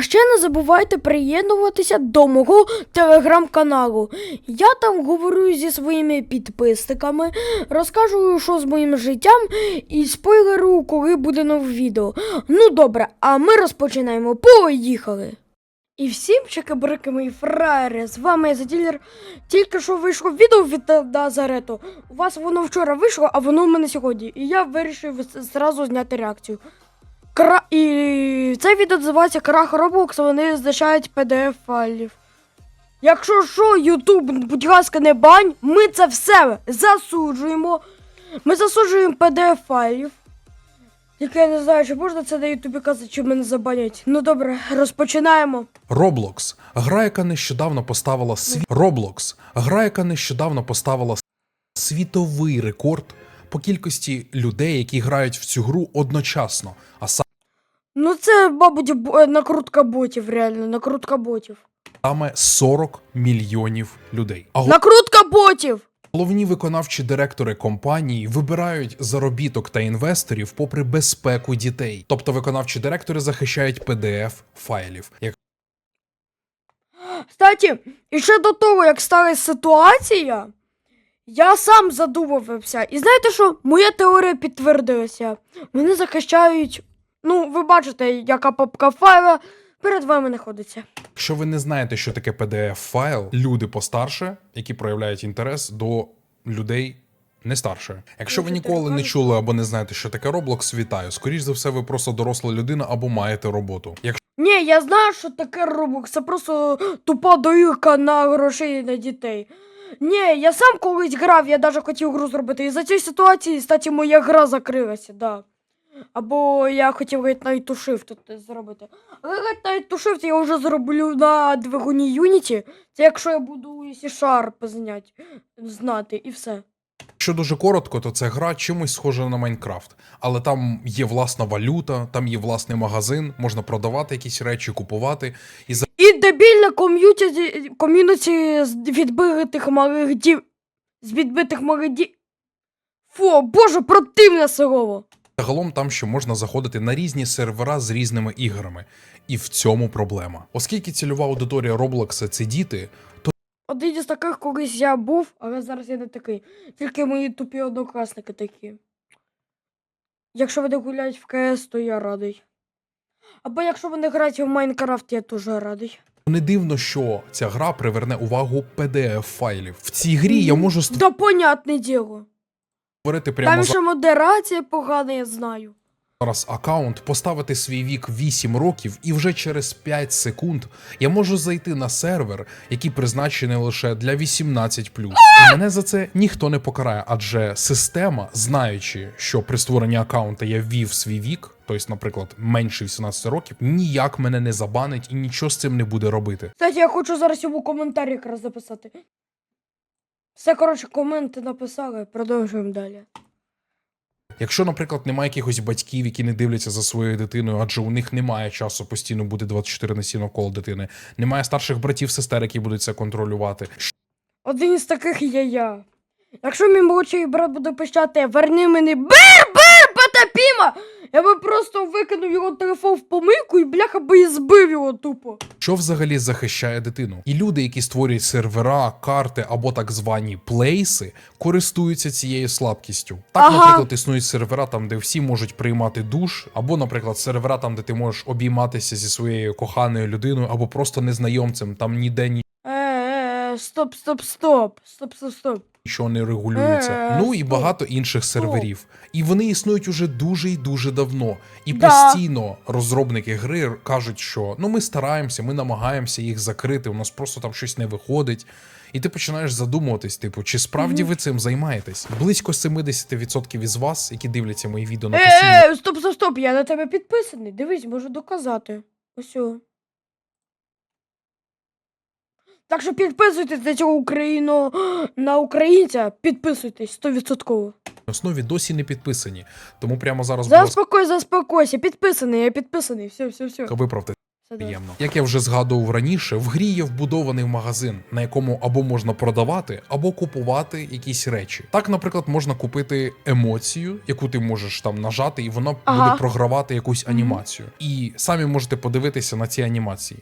А ще не забувайте приєднуватися до мого телеграм-каналу. Я там говорю зі своїми підписниками, розкажу, що з моїм життям, і спойлерую, коли буде нове відео. Ну добре, а ми розпочинаємо. Поїхали! І всім чекабрики мої фраєри, з вами я Заділер. Тільки що вийшло відео від Назарету. У вас воно вчора вийшло, а воно в мене сьогодні. І я вирішив зразу зняти реакцію. Кра... І це відео називається Крах Roblox, вони знищають PDF файлів. Якщо що, Ютуб, будь ласка, не бань, ми це все засуджуємо. Ми засуджуємо PDF файлів. Тільки я не знаю, чи можна це на Ютубі казати, чи мене забанять. Ну добре, розпочинаємо. Roblox – гра, яка нещодавно поставила сві... Roblox – гра, яка нещодавно поставила світовий рекорд по кількості людей, які грають в цю гру одночасно, а Ну це, мабуть, е, накрутка ботів, реально, накрутка ботів. саме 40 мільйонів людей. А Накрутка ботів! головні виконавчі директори компанії вибирають заробіток та інвесторів попри безпеку дітей. Тобто виконавчі директори захищають PDF файлів. Як Кстати, і ще до того, як сталася ситуація, я сам задумувався. І знаєте що? Моя теорія підтвердилася. Вони захищають. Ну, ви бачите, яка папка файла перед вами знаходиться. Якщо ви не знаєте, що таке PDF файл, люди постарше, які проявляють інтерес до людей. Не старше. Якщо ви ніколи не чули або не знаєте, що таке Roblox, вітаю. Скоріш за все, ви просто доросла людина або маєте роботу. Якщо Ні, я знаю, що таке Roblox, це просто тупа доїрка на грошей на дітей. Ні, я сам колись грав, я навіть хотів гру зробити. І за цієї ситуації, кстати, моя гра закрилася, да. Або я хотів Night to Shift тут зробити. Але Night to Shift я вже зроблю на двигуні Unity. Це якщо я буду C-Sharp знять, знати, і все. дуже коротко, то це гра чимось схожа на Майнкрафт. Але там є власна валюта, там є власний магазин, можна продавати якісь речі, купувати. І за І дебільне ком'юніті, ком'юніті з відбитих малих дів. З відбитих малих дів. Фу, боже, противне слово. Загалом там ще можна заходити на різні сервера з різними іграми. І в цьому проблема. Оскільки цільова аудиторія Roblox це діти, то Один із таких колись я був, але зараз я не такий. Тільки мої тупі однокласники такі. Якщо вони гуляють в КС, то я радий. Або якщо вони грають в Майнкрафт, я теж радий. не дивно, що ця гра приверне увагу PDF файлів. В цій грі я можу Да понятне діло. Створити прямо Там ще модерація погана, я знаю. зараз аккаунт, поставити свій вік 8 років, і вже через 5 секунд я можу зайти на сервер, який призначений лише для 18 І мене за це ніхто не покарає, адже система, знаючи, що при створенні аккаунта я ввів свій вік, тобто, наприклад, менше 18 років, ніяк мене не забанить і нічого з цим не буде робити. Кстати, я хочу зараз йому коментар якраз записати. Все, коротше, коменти написали, продовжуємо далі. Якщо, наприклад, немає якихось батьків, які не дивляться за своєю дитиною, адже у них немає часу постійно бути 24 на 7 коло дитини, немає старших братів, сестер, які будуть це контролювати. Один із таких є я. Якщо мій молодший брат буде пищати, верни мені бир-бир, потопіма! Я би просто викинув його телефон в помийку і бляха би і збив його тупо. Що взагалі захищає дитину? І люди, які створюють сервера, карти або так звані плейси, користуються цією слабкістю. Так, Ага. наприклад, існують сервера там, де всі можуть приймати душ, або, наприклад, сервера там, де ти можеш обійматися зі своєю коханою людиною, або просто незнайомцем, там ніде ні. Е, е, стоп, стоп, стоп. Стоп, стоп, стоп. Нічого не регулюється. Е, ну і багато інших серверів. І вони існують уже дуже і дуже давно. І Да. постійно розробники гри кажуть, що ну ми стараємося, ми намагаємося їх закрити. У нас просто там щось не виходить. І ти починаєш задумуватись, типу, чи справді ви цим займаєтесь? Близько 70% із вас, які дивляться мої відео на Е, е, стоп, стоп, стоп, я на тебе підписаний. Дивись, можу доказати. Ось. о. Так що підписуйтесь на цього Україну на українця, підписуйтесь 100%. основі досі не підписані. Тому прямо зараз, Заспокой, заспокойся, підписаний, я підписаний, все, все, все. виправте приємно. Як я вже згадував раніше, в грі є вбудований магазин, на якому або можна продавати, або купувати якісь речі. Так, наприклад, можна купити емоцію, яку ти можеш там нажати, і вона Ага. буде програвати якусь анімацію. І самі можете подивитися на ці анімації.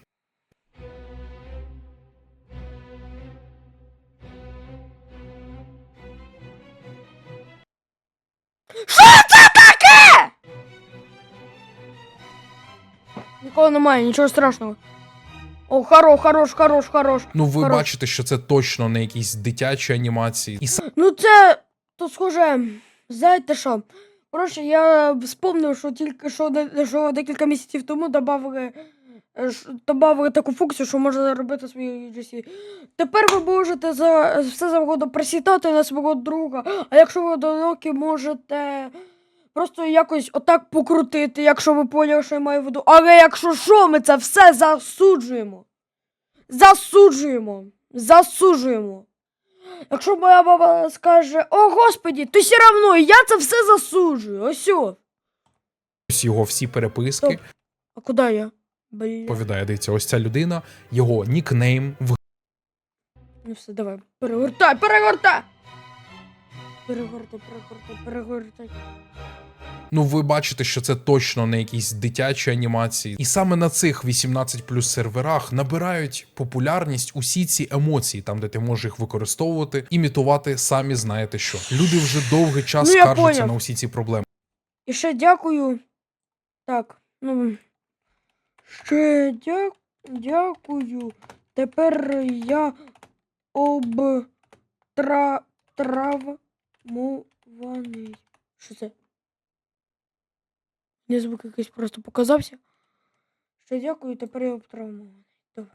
Нікого немає, нічого страшного. О, хорош, хорош, хорош, хорош. Ну, ви Хорош. бачите, що це точно не якісь дитячі анімації. І Ну це то схоже, знаєте що? Коротше, я вспомнив, що тільки що, де- що декілька місяців тому добавили, е, добавили таку функцію, що можна робити свої GC. Тепер ви можете за все завгодно присідати на свого друга, а якщо ви одинокі, можете просто якось отак покрутити, якщо ви поняли, що я маю в виду. Але якщо що, ми це все засуджуємо. Засуджуємо. Засуджуємо. Якщо моя баба скаже, о господі, то все равно я це все засуджую. Ось. ось його всі переписки. Стоп. А куди я? Повідає, дивіться, ось ця людина, його нікнейм в Ну все, давай. Перегортай, перегортай! Перегортай, перегортай, перегортай. Ну, ви бачите, що це точно не якісь дитячі анімації. І саме на цих 18 плюс серверах набирають популярність усі ці емоції, там де ти можеш їх використовувати, імітувати самі знаєте що. Люди вже довгий час Ну, скаржаться поняв. на усі ці проблеми. І ще дякую. Так, ну. Ще дя... дякую. Тепер я обтра... травмований. Що це? Мені звук якийсь просто показався. Ще дякую, тепер я обтравмований. Добре.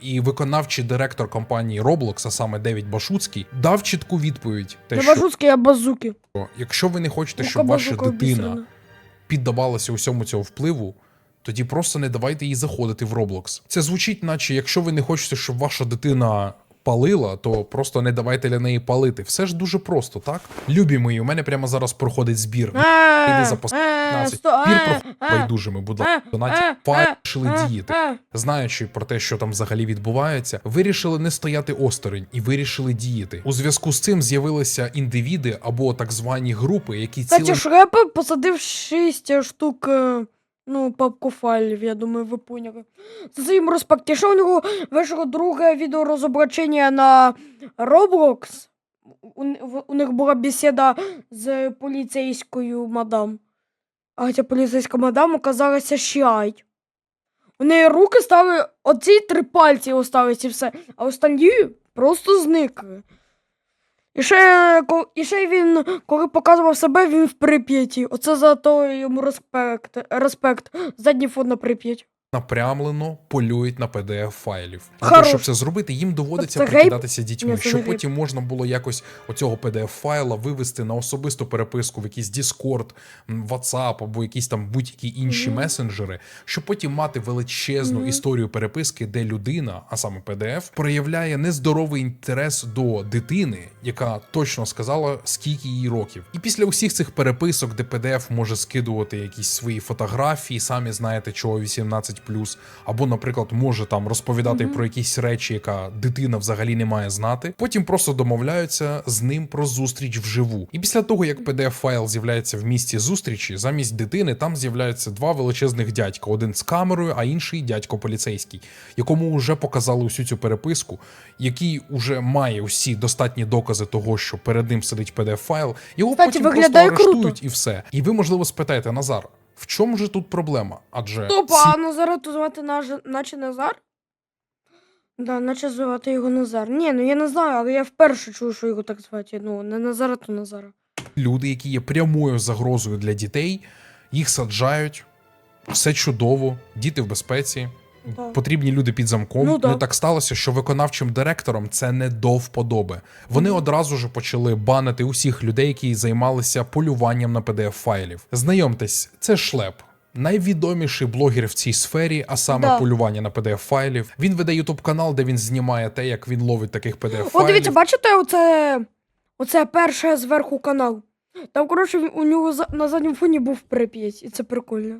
І виконавчий директор компанії Roblox, а саме Девід Башуцький, дав чітку відповідь: те, Не що бажуцький, а базуки. якщо ви не хочете, Рука щоб ваша базука дитина обісрана. Піддавалася усьому цього впливу, тоді просто не давайте їй заходити в Roblox. Це звучить, наче якщо ви не хочете, щоб ваша дитина палила, то просто не давайте для неї палити. Все ж дуже просто, так? Любі мої, у мене прямо зараз проходить збір. Іди за Е, пос- е, 15. сто- Пір е, про е, байдужими, будь е, ласка, донаті е, е, діяти. е. Знаючи про те, що там взагалі відбувається, вирішили не стояти осторонь і вирішили діяти. У зв'язку з цим з'явилися індивіди або так звані групи, які цілим Шрепа посадив 6 штук, ну, папкофайлів, я думаю, ви поняли. За у нього вийшло друге відеорозоблачення на Roblox. У, в- у них була бесіда з поліцейською мадам. А ця поліцейська мадам оказалася щай. У неї руки стали, оці три пальці остались і все, а останні просто зникли. І ще, ко- і ще він, коли показував себе, він в Прип'яті. Оце за то йому респект. Респект. Задній фон на Прип'ять. Напрямлено полюють на pdf файлів. Для того, щоб це зробити, їм доводиться Це гейп? прикидатися дітьми, Ні, це не щоб потім можна було якось оцього pdf файла вивести на особисту переписку в якийсь Discord, WhatsApp або якісь там будь-які інші Мгм. месенджери, щоб потім мати величезну Мгм. історію переписки, де людина, а саме PDF, проявляє нездоровий інтерес до дитини, яка точно сказала, скільки їй років. І після усіх цих переписок, де PDF може скидувати якісь свої фотографії, самі знаєте, чого 18+, або, наприклад, може там розповідати Мгм. про якісь речі, яка дитина взагалі не має знати. Потім просто домовляються з ним про зустріч вживу. І після того, як pdf файл з'являється в місці зустрічі, замість дитини там з'являються два величезних дядька: один з камерою, а інший дядько поліцейський, якому вже показали усю цю переписку, який уже має усі достатні докази того, що перед ним сидить pdf файл. Його Кстати, потім просто виглядає круто. арештують і все. І ви, можливо, спитаєте, Назар. В чому же тут проблема? Адже Стоп, ці а Назара тут звати наж- наче Назар? Да, наче звати його Назар. Ні, ну я не знаю, але я вперше чую, що його так звати. Ну, не Назара, то Назара. люди, які є прямою загрозою для дітей, їх саджають. Все чудово, діти в безпеці, Да. потрібні люди під замком. Ну, да. Не так сталося, що виконавчим директором це не до вподоби. Вони Мгм. одразу ж почали банити усіх людей, які займалися полюванням на pdf файлів. Знайомтесь, це шлеп. Найвідоміший блогер в цій сфері, а саме Да. полювання на pdf файлів. Він веде ютуб канал, де він знімає те, як він ловить таких pdf О, файлів. дивіться, бачите, оце, оце перше зверху канал. Там, коротше, у нього на задньому фоні був Прип'ять, і це прикольно.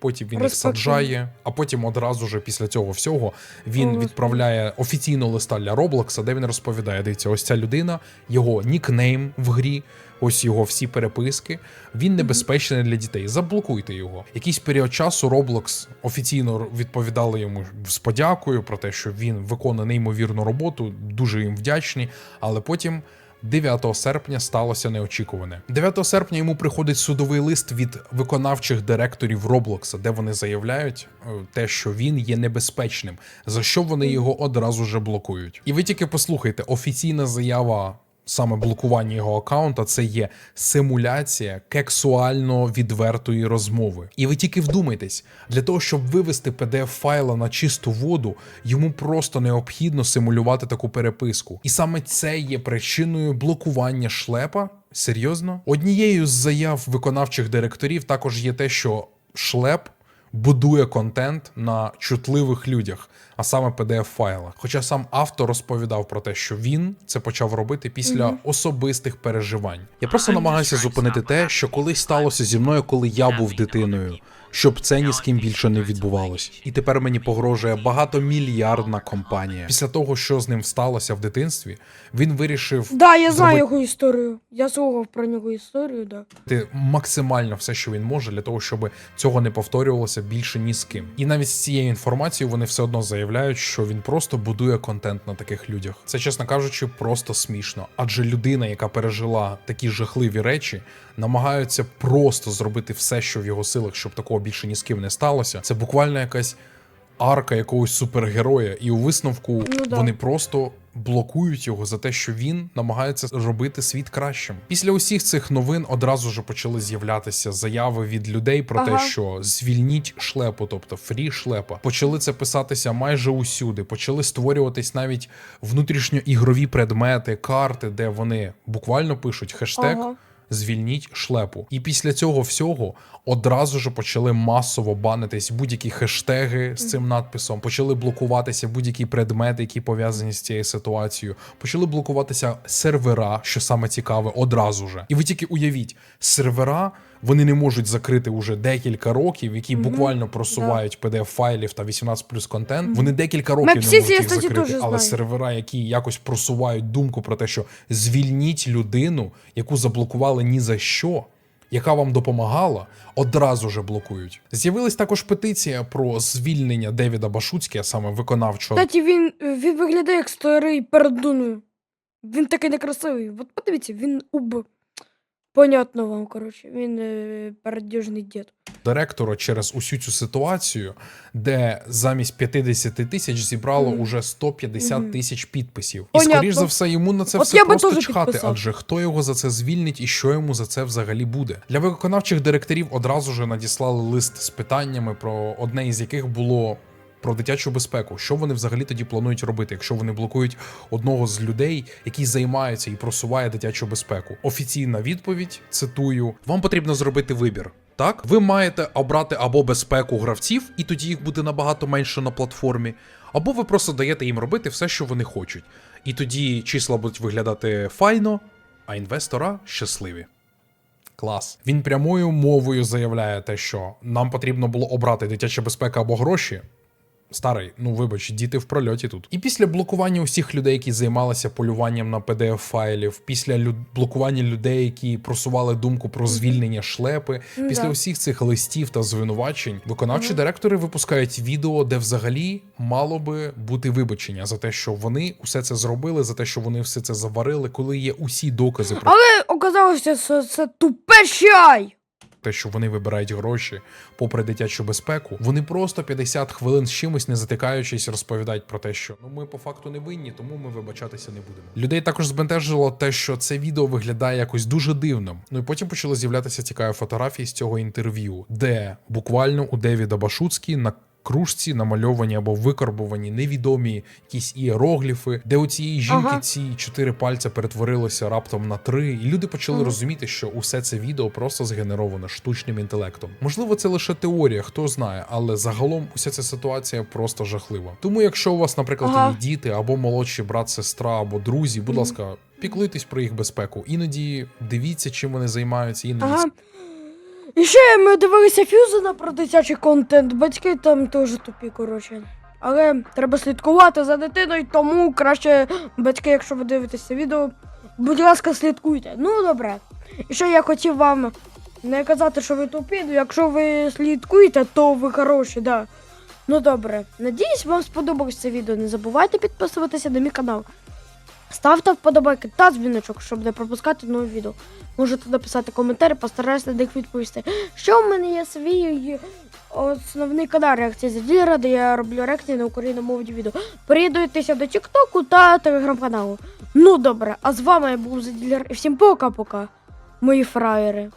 Потім він їх саджає, а потім одразу же після цього всього він відправляє офіційного листа для Роблокса, де він розповідає: дивіться, ось ця людина, його нікнейм в грі. Ось його всі переписки. Він небезпечний для дітей. Заблокуйте його. Якийсь період часу Roblox офіційно відповідали йому з подякою про те, що він виконує неймовірну роботу. Дуже їм вдячні. Але потім 9 серпня сталося неочікуване. 9 серпня йому приходить судовий лист від виконавчих директорів Роблокса, де вони заявляють е, те, що він є небезпечним, за що вони його одразу же блокують. І ви тільки послухайте, офіційна заява. Саме блокування його аккаунта це є симуляція кексуально відвертої розмови. І ви тільки вдумайтесь, для того, щоб вивести pdf файла на чисту воду, йому просто необхідно симулювати таку переписку. І саме це є причиною блокування шлепа. Серйозно? Однією з заяв виконавчих директорів також є те, що шлеп будує контент на чутливих людях, а саме pdf файлах. Хоча сам автор розповідав про те, що він це почав робити після особистих переживань. Я просто намагаюся зупинити те, що колись сталося зі мною, коли я був дитиною. Щоб це ні з ким більше не відбувалось, і тепер мені погрожує багатомільярдна компанія. Після того, що з ним сталося в дитинстві, він вирішив Да, я знаю Зроби- його історію. Я слухав про нього історію, да. максимально все, що він може, для того, щоб цього не повторювалося більше ні з ким. І навіть з цією інформацією вони все одно заявляють, що він просто будує контент на таких людях. Це, чесно кажучи, просто смішно. Адже людина, яка пережила такі жахливі речі, намагаються просто зробити все, що в його силах, щоб такого більше ні з ким не сталося. Це буквально якась. Арка якогось супергероя, і у висновку Ну да. вони просто блокують його за те, що він намагається робити світ кращим. Після усіх цих новин одразу ж почали з'являтися заяви від людей про Ага. те, що звільніть шлепу, тобто фрі шлепа. Почали це писатися майже усюди. Почали створюватись навіть внутрішньоігрові предмети, карти, де вони буквально пишуть хештег. Ага. Звільніть шлепу. І після цього всього одразу ж почали масово банитись будь-які хештеги з цим надписом, почали блокуватися будь-які предмети, які пов'язані з цією ситуацією. Почали блокуватися сервера, що саме цікаве, одразу же. І ви тільки уявіть, сервера вони не можуть закрити уже декілька років, які Мгм. буквально просувають pdf файлів та 18 плюс контент. Вони декілька років Мексиці, не можуть їх закрити, але знаю. сервера, які якось просувають думку про те, що звільніть людину, яку заблокували ні за що. Яка вам допомагала, одразу же блокують. З'явилась також петиція про звільнення Девіда Башуцьке, саме виконавчого Кстати, він, він виглядає як старий передуною. Він такий некрасивий. От подивіться, він уб. Понятно вам, коротше. Він е, передіжний дід. директора через усю цю ситуацію, де замість 50 тисяч зібрало Мгм. уже 150 Мгм. тисяч підписів. І Понятно. скоріш за все йому на це От все я би просто теж чхати, підписав. адже хто його за це звільнить і що йому за це взагалі буде. Для виконавчих директорів одразу ж надіслали лист з питаннями, про одне із яких було. Про дитячу безпеку, що вони взагалі тоді планують робити, якщо вони блокують одного з людей, який займається і просуває дитячу безпеку? Офіційна відповідь цитую: вам потрібно зробити вибір. Так, ви маєте обрати або безпеку гравців, і тоді їх буде набагато менше на платформі, або ви просто даєте їм робити все, що вони хочуть. І тоді числа будуть виглядати файно, а інвестора щасливі. Клас. Він прямою мовою заявляє те, що нам потрібно було обрати дитяча безпека або гроші. Старий, ну вибач, діти в прольоті тут. І після блокування усіх людей, які займалися полюванням на pdf файлів, після лю- блокування людей, які просували думку про звільнення шлепи, Ну після да. усіх цих листів та звинувачень, виконавчі Мгм. директори випускають відео, де взагалі мало би бути вибачення за те, що вони усе це зробили, за те, що вони все це заварили, коли є усі докази про Але оказалося, що це тупе чай. Те, що вони вибирають гроші попри дитячу безпеку, вони просто 50 хвилин з чимось не затикаючись, розповідають про те, що ну ми по факту не винні, тому ми вибачатися не будемо. Людей також збентежило те, що це відео виглядає якось дуже дивним. Ну і потім почали з'являтися цікаві фотографії з цього інтерв'ю, де буквально у Девіда Башуцький на кружці намальовані або викарбовані невідомі якісь іерогліфи, де у цієї жінки Ага. ці чотири пальця перетворилися раптом на три, і люди почали Ага. розуміти, що усе це відео просто згенеровано штучним інтелектом. Можливо, це лише теорія, хто знає, але загалом уся ця ситуація просто жахлива. Тому, якщо у вас, наприклад, Ага. є діти або молодший брат, сестра або друзі, будь Мгм. ласка, піклуйтесь про їх безпеку. Іноді дивіться, чим вони займаються, іноді Ага. І ще ми дивилися Фюзена про дитячий контент. Батьки там теж тупі, коротше. Але треба слідкувати за дитиною, тому краще батьки, якщо ви дивитеся відео, будь ласка, слідкуйте. Ну, добре. І ще я хотів вам не казати, що ви тупі, ну якщо ви слідкуєте, то ви хороші, да. Ну добре. Надіюсь, вам сподобалось це відео. Не забувайте підписуватися на мій канал. Ставте вподобайки та дзвіночок, щоб не пропускати нові відео. Можете написати коментарі, постараюся на них відповісти. Що в мене є свій основний канал реакції за ділера, де я роблю реакції на україномовні відео. Приєднуйтеся до Тіктоку та телеграм-каналу. Ну добре, а з вами я був за ділер. І всім пока-пока, мої фраєри.